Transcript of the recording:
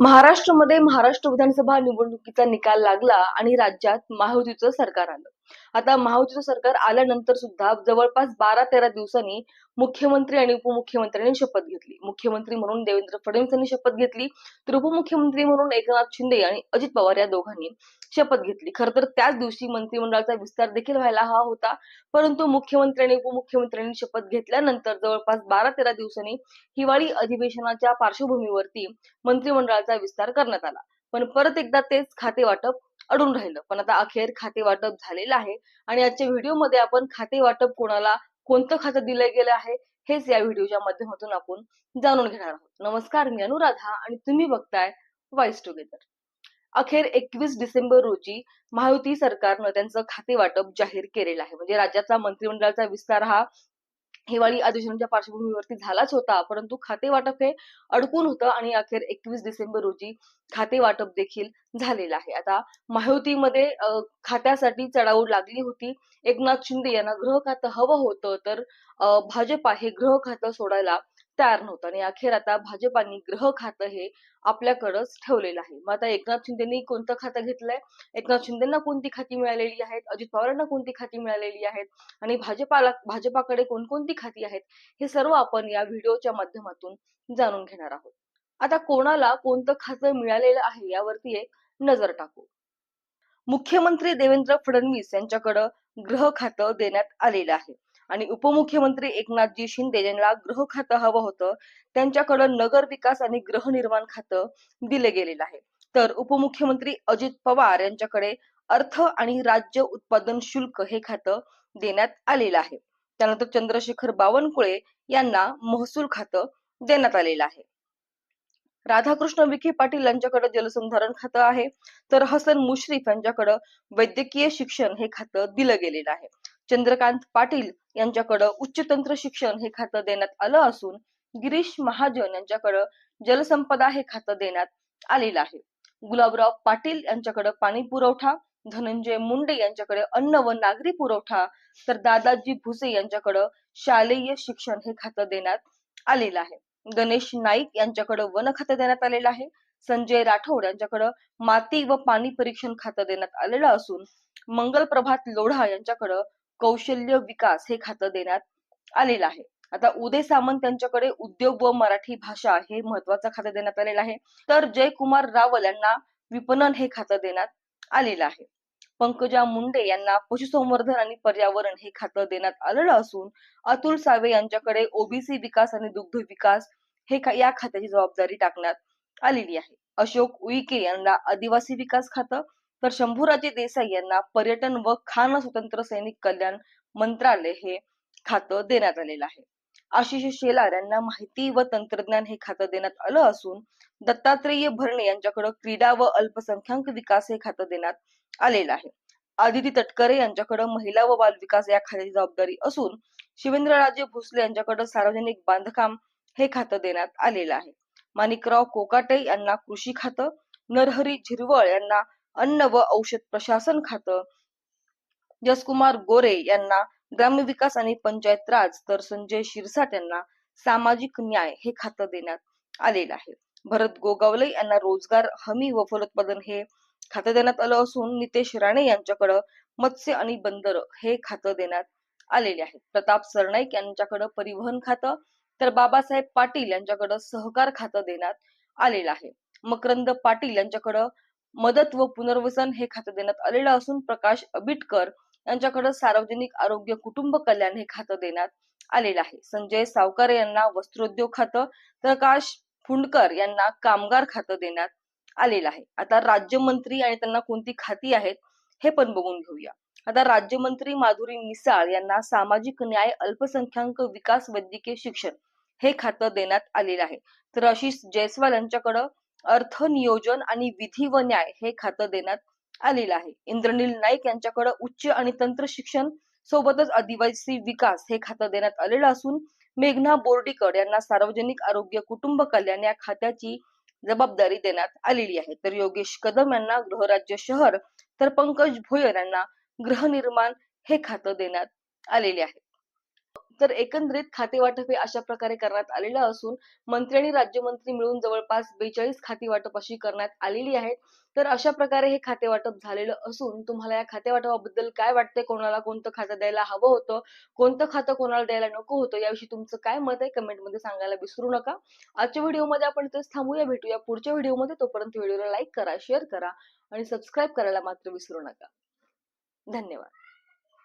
महाराष्ट्रामध्ये महाराष्ट्र विधानसभा निवडणुकीचा निकाल लागला आणि राज्यात महायुतीचं सरकार आलं. आता महायुतीचं सरकार आल्यानंतर सुद्धा जवळपास बारा तेरा दिवसांनी मुख्यमंत्री आणि उपमुख्यमंत्र्यांनी शपथ घेतली. मुख्यमंत्री म्हणून देवेंद्र फडणवीस यांनी शपथ घेतली तर उपमुख्यमंत्री म्हणून एकनाथ शिंदे आणि अजित पवार या दोघांनी शपथ घेतली. खर तर त्याच दिवशी मंत्रिमंडळाचा विस्तार देखील व्हायला हा होता परंतु मुख्यमंत्री आणि उपमुख्यमंत्र्यांनी शपथ घेतल्यानंतर जवळपास बारा तेरा दिवसांनी हिवाळी अधिवेशनाच्या पार्श्वभूमीवरती मंत्रिमंडळाचा विस्तार करण्यात आला. पण परत एकदा तेच खाते वाटप अडून राहिलं. पण आता अखेर खाते वाटप झालेलं आहे आणि आजच्या व्हिडिओमध्ये आपण खाते वाटप कोणाला कोणतं खातं दिलं गेलं आहे हेच या व्हिडिओच्या माध्यमातून आपण जाणून घेणार आहोत. नमस्कार मी अनुराधा आणि तुम्ही बघताय वाईस टुगेदर अखेर एकवीस डिसेंबर रोजी महायुती सरकारनं त्यांचं खाते वाटप जाहीर केलेलं आहे. म्हणजे राज्याचा मंत्रिमंडळाचा विस्तार हा हिवाळी अधिवेशनाच्या पार्श्वभूमीवरती झालाच होता परंतु खाते वाटप हे अडकून होतं आणि अखेर एकवीस डिसेंबर रोजी खाते वाटप देखील झालेलं आहे. आता महायुतीमध्ये खात्यासाठी चढाऊ लागली होती. एकनाथ शिंदे यांना गृह खातं हवं होतं तर भाजपा हे गृह खातं सोडायला तयार नव्हतं. आणि अखेर आता भाजपाने गृह खातं हे आपल्याकडंच ठेवलेलं आहे. मग आता एकनाथ शिंदेनी कोणतं खातं घेतलंय? एकनाथ शिंदेना कोणती खाती मिळालेली आहेत? अजित पवारांना कोणती खाती मिळालेली आहेत? आणि भाजपाला भाजपाकडे कोणकोणती खाती आहेत? हे सर्व आपण या व्हिडिओच्या माध्यमातून जाणून घेणार आहोत. आता कोणाला कोणतं खातं मिळालेलं आहे यावरती एक नजर टाकू. मुख्यमंत्री देवेंद्र फडणवीस यांच्याकडं गृह खातं देण्यात आलेलं आहे. आणि उपमुख्यमंत्री एकनाथजी शिंदे यांना गृह खातं हवं होतं. त्यांच्याकडं नगर विकास आणि गृहनिर्माण खातं दिले गेलेलं आहे. तर उपमुख्यमंत्री अजित पवार यांच्याकडे अर्थ आणि राज्य उत्पादन शुल्क हे खातं देण्यात आलेलं आहे. त्यानंतर चंद्रशेखर बावनकुळे यांना महसूल खातं देण्यात आलेलं आहे. राधाकृष्ण विखे पाटील यांच्याकडे जलसंधारण खातं आहे. तर हसन मुश्रीफ यांच्याकडं वैद्यकीय शिक्षण हे खातं दिलं गेलेलं आहे. चंद्रकांत पाटील यांच्याकडं उच्च तंत्र शिक्षण हे खातं देण्यात आलं असून गिरीश महाजन यांच्याकडं जलसंपदा हे खातं देण्यात आलेलं आहे. गुलाबराव पाटील यांच्याकडं पाणी पुरवठा धनंजय मुंडे यांच्याकडे अन्न व नागरी पुरवठा तर दादाजी भुसे यांच्याकडं शालेय शिक्षण हे खातं देण्यात आलेलं आहे. गणेश नाईक यांच्याकडं वन खातं देण्यात आलेलं आहे. संजय राठोड यांच्याकडं माती व पाणी परीक्षण खातं देण्यात आलेलं असून मंगल प्रभात लोढा यांच्याकडं कौशल्य विकास हे खातं देण्यात आलेलं आहे. आता उदय सामंत यांच्याकडे उद्योग व मराठी भाषा हे महत्वाचं खातं देण्यात आलेलं आहे. तर जयकुमार रावल यांना विपणन हे खातं देण्यात आलेलं आहे. पंकजा मुंडे यांना पशुसंवर्धन आणि पर्यावरण हे खातं देण्यात आलेलं असून अतुल सावे यांच्याकडे ओबीसी विकास आणि दुग्ध विकास हे या खात्याची जबाबदारी टाकण्यात आलेली आहे. अशोक उईके यांना आदिवासी विकास खातं तर शंभूराजे देसाई यांना पर्यटन व खान स्वतंत्र सैनिक कल्याण मंत्रालय हे खातं देण्यात आलेलं आहे. आशिष शेलार यांना माहिती व तंत्रज्ञान हे खातं देण्यात आलं असून दत्तात्रेय भरणे यांच्याकडे क्रीडा व अल्पसंख्याक विकास हे खातं देण्यात आलेलं आहे. आदिती तटकरे यांच्याकडे महिला व बाल विकास या खात्याची जबाबदारी असून शिवेंद्रराजे भोसले यांच्याकडे सार्वजनिक बांधकाम हे खातं देण्यात आलेलं आहे. माणिकराव कोकाटे यांना कृषी खातं नरहरी झिरवळ यांना अन्न व औषध प्रशासन खातं. जसकुमार गोरे यांना ग्रामविकास आणि पंचायत राज तर संजय शिरसाट यांना सामाजिक न्याय हे खातं देण्यात आलेलं आहे. भरत गोगावले यांना रोजगार हमी व फलोत्पादन हे खातं देण्यात आलं असून नितेश राणे यांच्याकडं मत्स्य आणि बंदर हे खातं देण्यात आलेले आहे. प्रताप सरनाईक यांच्याकडं परिवहन खातं तर बाबासाहेब पाटील यांच्याकडं सहकार खातं देण्यात आलेलं आहे. मकरंद पाटील यांच्याकडं मदत व पुनर्वसन हे खातं देण्यात आलेलं असून प्रकाश आंबेडकर यांच्याकडे सार्वजनिक आरोग्य कुटुंब कल्याण हे खातं देण्यात आलेलं आहे. संजय सावकारे यांना वस्त्रोद्योग खातं प्रकाश फुंडकर यांना कामगार खातं देण्यात आलेलं आहे. आता राज्यमंत्री आणि त्यांना कोणती खाती आहेत हे पण बघून घेऊया. आता राज्यमंत्री माधुरी मिसाळ यांना सामाजिक न्याय अल्पसंख्याक विकास वैद्यकीय शिक्षण हे खातं देण्यात आलेलं आहे. तर आशिष जयस्वाल यांच्याकडं अर्थ नियोजन आणि विधी व न्याय हे खातं देण्यात आलेलं आहे. इंद्रनील नाईक यांच्याकडे उच्च आणि तंत्र शिक्षण सोबतच आदिवासी विकास हे खातं देण्यात आलेलं असून मेघना बोर्डीकर यांना सार्वजनिक आरोग्य कुटुंब कल्याण या खात्याची जबाबदारी देण्यात आलेली आहे. तर योगेश कदम यांना गृहराज्य शहर तर पंकज भोयर यांना गृहनिर्माण हे खातं देण्यात आलेले आहे. तर एकंदरीत खातेवाटप हे अशा प्रकारे करण्यात आलेलं असून मंत्री आणि राज्यमंत्री मिळून जवळपास बेचाळीस खातेवाटप अशी करण्यात आलेली आहेत. तर अशा प्रकारे हे खातेवाटप झालेलं असून तुम्हाला या खाते वाटपाबद्दल काय वाटतंय? कोणाला कोणतं खातं द्यायला हवं होतं? कोणतं खातं कोणाला द्यायला नको होतं? याविषयी तुमचं काय मत आहे? कमेंटमध्ये सांगायला विसरू नका. आजच्या व्हिडिओमध्ये आपण इथेच थांबूया. भेटूया पुढच्या व्हिडिओमध्ये. तोपर्यंत व्हिडिओला लाईक करा शेअर करा आणि सबस्क्राईब करायला मात्र विसरू नका. धन्यवाद.